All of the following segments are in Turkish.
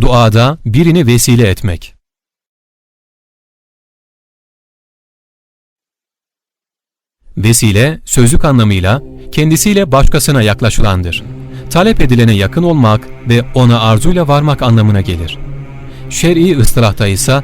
Duada birini vesile etmek. Vesile, sözlük anlamıyla kendisiyle başkasına yaklaşılandır. Talep edilene yakın olmak ve ona arzuyla varmak anlamına gelir. Şer'i ıstılahta ise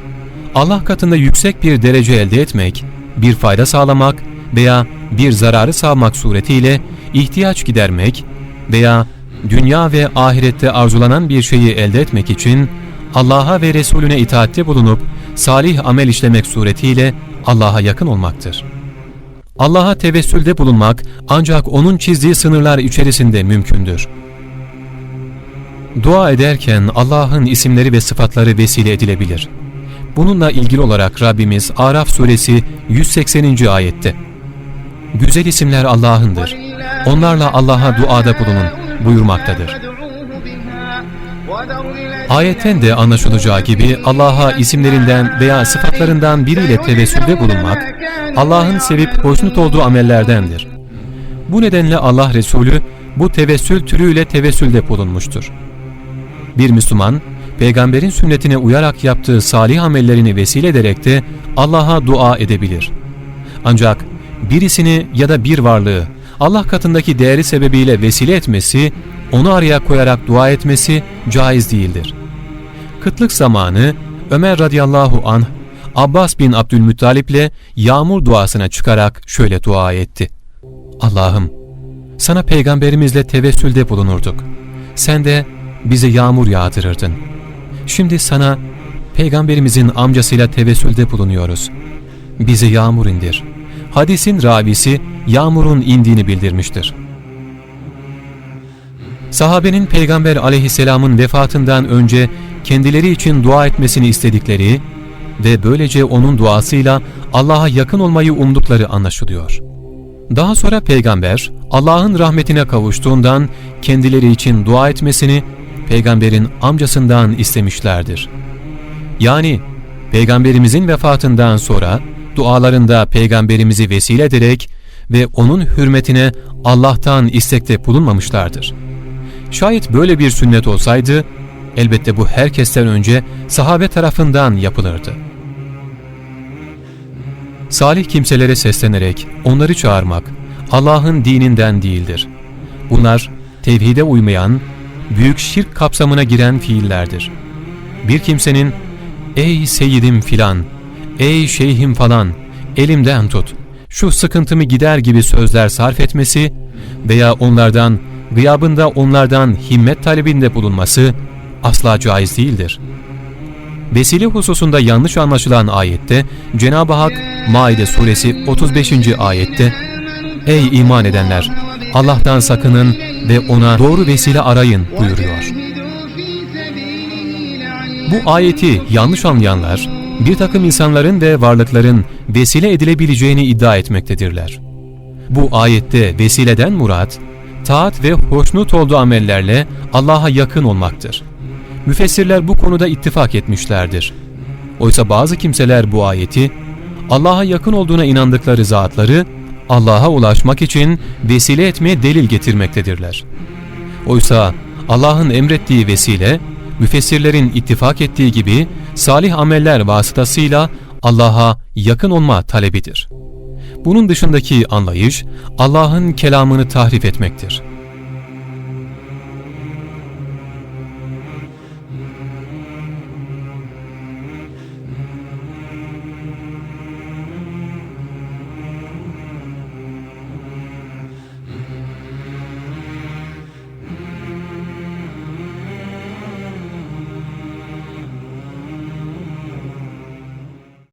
Allah katında yüksek bir derece elde etmek, bir fayda sağlamak veya bir zararı sağlamak suretiyle ihtiyaç gidermek veya dünya ve ahirette arzulanan bir şeyi elde etmek için Allah'a ve Resulüne itaatte bulunup salih amel işlemek suretiyle Allah'a yakın olmaktır. Allah'a tevessülde bulunmak ancak O'nun çizdiği sınırlar içerisinde mümkündür. Dua ederken Allah'ın isimleri ve sıfatları vesile edilebilir. Bununla ilgili olarak Rabbimiz Araf suresi 180. ayette Güzel isimler Allah'ındır. Onlarla Allah'a duada bulunun buyurmaktadır. Ayetten de anlaşılacağı gibi Allah'a isimlerinden veya sıfatlarından biriyle tevessülde bulunmak, Allah'ın sevip hoşnut olduğu amellerdendir. Bu nedenle Allah Resulü bu tevessül türüyle tevessülde bulunmuştur. Bir Müslüman, peygamberin sünnetine uyarak yaptığı salih amellerini vesile ederek de Allah'a dua edebilir. Ancak birisini ya da bir varlığı Allah katındaki değeri sebebiyle vesile etmesi, onu araya koyarak dua etmesi caiz değildir. Kıtlık zamanı Ömer radıyallahu anh Abbas bin Abdülmuttalip'le yağmur duasına çıkarak şöyle dua etti. Allah'ım sana peygamberimizle tevessülde bulunurduk. Sen de bize yağmur yağdırırdın. Şimdi sana peygamberimizin amcasıyla tevessülde bulunuyoruz. Bize yağmur indir. Hadisin ravisi yağmurun indiğini bildirmiştir. Sahabenin Peygamber aleyhisselamın vefatından önce kendileri için dua etmesini istedikleri ve böylece onun duasıyla Allah'a yakın olmayı umdukları anlaşılıyor. Daha sonra Peygamber Allah'ın rahmetine kavuştuğundan kendileri için dua etmesini Peygamberin amcasından istemişlerdir. Yani Peygamberimizin vefatından sonra dualarında Peygamberimizi vesile ederek ve onun hürmetine Allah'tan istekte bulunmamışlardır. Şayet böyle bir sünnet olsaydı, elbette bu herkesten önce sahabe tarafından yapılırdı. Salih kimselere seslenerek onları çağırmak Allah'ın dininden değildir. Bunlar tevhide uymayan, büyük şirk kapsamına giren fiillerdir. Bir kimsenin ''Ey seyidim filan, ey şeyhim falan, elimden tut, şu sıkıntımı gider'' gibi sözler sarf etmesi veya onlardan, gıyabında onlardan himmet talebinde bulunması asla caiz değildir. Vesile hususunda yanlış anlaşılan ayette Cenab-ı Hak Maide suresi 35. ayette Ey iman edenler! Allah'tan sakının ve ona doğru vesile arayın buyuruyor. Bu ayeti yanlış anlayanlar, bir takım insanların ve varlıkların vesile edilebileceğini iddia etmektedirler. Bu ayette vesileden murat, taat ve hoşnut olduğu amellerle Allah'a yakın olmaktır. Müfessirler bu konuda ittifak etmişlerdir. Oysa bazı kimseler bu ayeti, Allah'a yakın olduğuna inandıkları zatları Allah'a ulaşmak için vesile etmeye delil getirmektedirler. Oysa Allah'ın emrettiği vesile, müfessirlerin ittifak ettiği gibi salih ameller vasıtasıyla Allah'a yakın olma talebidir. Bunun dışındaki anlayış Allah'ın kelamını tahrif etmektir.